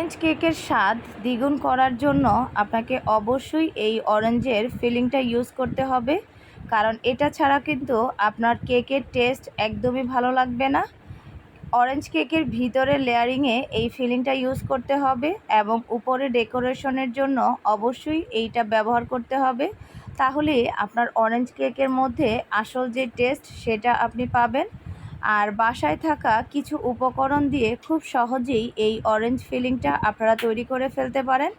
Orange কেকের স্বাদ দ্বিগুণ করার জন্য আপনাকে অবশ্যই এই অরেঞ্জের ফিলিংটা ইউজ করতে হবে। কারণ এটা ছাড়া কিন্তু আপনার কেকের টেস্ট একদমই ভালো লাগবে না। অরেঞ্জ কেকের ভিতরে লেয়ারিংয়ে এই ফিলিংটা ইউজ করতে হবে এবং উপরে ডেকোরেশনের জন্য অবশ্যই এইটা ব্যবহার করতে হবে। তাহলে আপনার অরেঞ্জ কেকের মধ্যে আসল যে টেস্ট সেটা আপনি পাবেন। আর বাসায় থাকা কিছু উপকরণ দিয়ে খুব সহজেই এই অরেঞ্জ ফিলিংটা আপনারা তৈরি করে ফেলতে পারেন।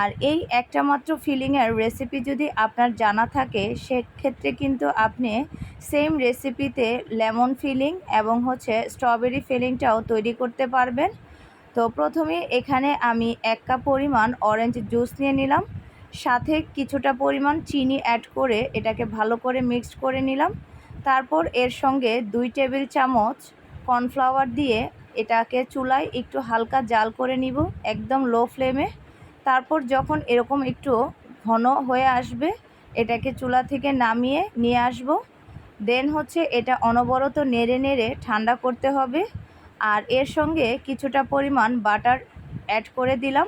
আর এই একটা মাত্র ফিলিংয়ের রেসিপি যদি আপনার জানা থাকে, সেক্ষেত্রে কিন্তু আপনি সেম রেসিপিতে লেমন ফিলিং এবং হচ্ছে স্ট্রবেরি ফিলিংটাও তৈরি করতে পারবেন। তো প্রথমে এখানে আমি এক কাপ পরিমাণ অরেঞ্জ জুস নিয়ে নিলাম। সাথে কিছুটা পরিমাণ চিনি অ্যাড করে এটাকে ভালো করে মিক্সড করে নিলাম। তারপর এর সঙ্গে দুই টেবিল চামচ কর্নফ্লাওয়ার দিয়ে এটাকে চুলায় একটু হালকা জাল করে নিব, একদম লো ফ্লেমে তারপর যখন এরকম একটু ঘন হয়ে আসবে, এটাকে চুলা থেকে নামিয়ে নিয়ে আসব। দেন হচ্ছে এটা অনবরত নেড়ে নেড়ে ঠান্ডা করতে হবে। আর এর সঙ্গে কিছুটা পরিমাণ বাটার অ্যাড করে দিলাম।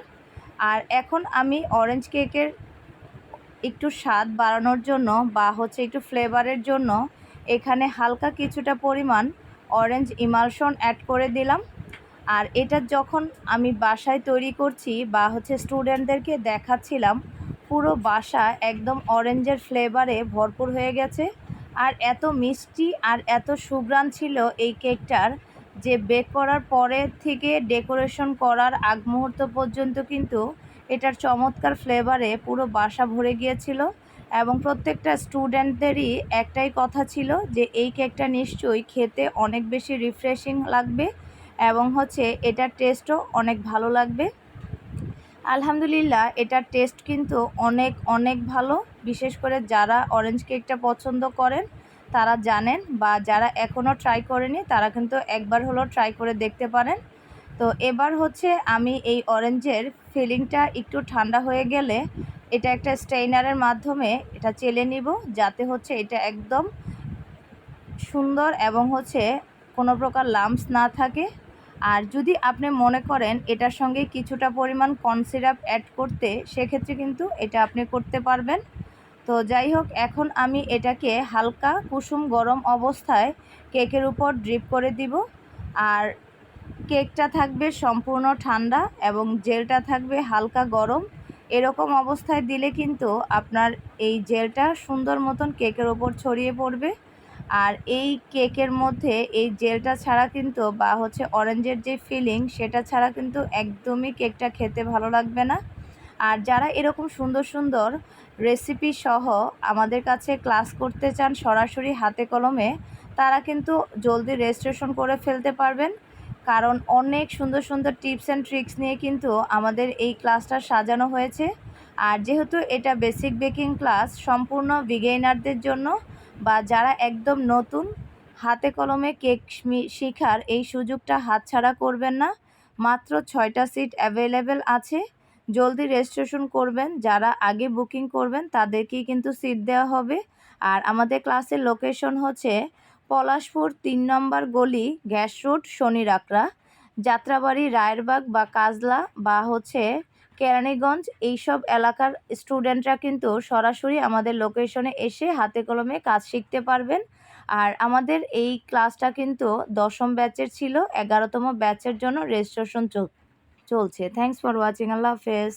আর এখন আমি অরেঞ্জ কেকের একটু স্বাদ বাড়ানোর জন্য বা হচ্ছে একটু ফ্লেভারের জন্য এখানে হালকা কিছুটা পরিমাণ অরেঞ্জ ইমালশন অ্যাড করে দিলাম। আর এটা যখন আমি বাসায় তৈরি করছি বা হচ্ছে স্টুডেন্টদেরকে দেখাচ্ছিলাম, পুরো বাসা একদম অরেঞ্জের ফ্লেভারে ভরপুর হয়ে গেছে। আর এত মিষ্টি আর এত সুগ্রাণ ছিল এই কেকটার যে বেক করার পরে থেকে ডেকোরেশন করার আগ মুহূর্ত পর্যন্ত কিন্তু এটার চমৎকার ফ্লেভারে পুরো বাসা ভরে গিয়েছিল। এবং প্রত্যেকটা স্টুডেন্টদেরই একটাই কথা ছিল যে, এই কেকটা নিশ্চয়ই খেতে অনেক বেশি রিফ্রেশিং লাগবে এবং হচ্ছে এটার টেস্টও অনেক ভালো লাগবে। আলহামদুলিল্লাহ, এটার টেস্ট কিন্তু অনেক অনেক ভালো। বিশেষ করে যারা অরেঞ্জ কেকটা পছন্দ করেন, তারা জানেন বা যারা এখনও ট্রাই করেনি, তারা কিন্তু একবার হলো ট্রাই করে দেখতে পারেন। তো এবার হচ্ছে আমি এই অরেঞ্জের ফিলিংটা একটু ঠান্ডা হয়ে গেলে এটা একটা স্টেইনারের মাধ্যমে এটা চেলে নিব, যাতে হচ্ছে এটা একদম সুন্দর এবং হচ্ছে কোনো প্রকার লাম্পস না থাকে। আর যদি আপনি মনে করেন এটার সঙ্গে কিছুটা পরিমাণ কনসিরাপ অ্যাড করতে, সেক্ষেত্রে কিন্তু এটা আপনি করতে পারবেন। তো যাই হোক, এখন আমি এটাকে হালকা কুসুম গরম অবস্থায় কেকের উপর ড্রিপ করে দিব। আর কেকটা থাকবে সম্পূর্ণ ঠান্ডা এবং জেলটা থাকবে হালকা গরম। এরকম অবস্থায় দিলে কিন্তু আপনার এই জেলটা সুন্দর মতন কেকের ওপর ছড়িয়ে পড়বে। আর এই কেকের মধ্যে এই জেলটা ছাড়া কিন্তু বা হচ্ছে অরেঞ্জের যে ফিলিং সেটা ছাড়া কিন্তু একদমই কেকটা খেতে ভালো লাগবে না। আর যারা এরকম সুন্দর সুন্দর রেসিপি সহ আমাদের কাছে ক্লাস করতে চান সরাসরি হাতে কলমে, তারা কিন্তু জলদি রেজিস্ট্রেশন করে ফেলতে পারবেন। কারণ অনেক সুন্দর সুন্দর টিপস অ্যান্ড ট্রিক্স নিয়ে কিন্তু আমাদের এই ক্লাসটা সাজানো হয়েছে। আর যেহেতু এটা বেসিক বেকিং ক্লাস, সম্পূর্ণ বিগেইনারদের জন্য বা যারা একদম নতুন, হাতে কলমে কেক শেখার এই সুযোগটা হাতছাড়া করবেন না। মাত্র ছয়টা সিট অ্যাভেলেবেল আছে। জলদি রেজিস্ট্রেশন করবেন, যারা আগে বুকিং করবেন তাদেরকেই কিন্তু সিট দেওয়া হবে। আর আমাদের ক্লাসের লোকেশন হচ্ছে পলাশপুর তিন নম্বর গলি, গ্যাস রোড শনি রাকড়া যাত্রাবাড়ি, রায়েরবাগ বা কাজলা বা হচ্ছে কেরানীগঞ্জ, এইসব এলাকার স্টুডেন্টরা কিন্তু সরাসরি আমাদের লোকেশনে এসে হাতে কলমে কাজ শিখতে পারবেন। আর আমাদের এই ক্লাসটা কিন্তু দশম ব্যাচের ছিল, এগারোতম ব্যাচের জন্য রেজিস্ট্রেশন চলছে। থ্যাংকস ফর ওয়াচিং আল্লাহ হাফেজ।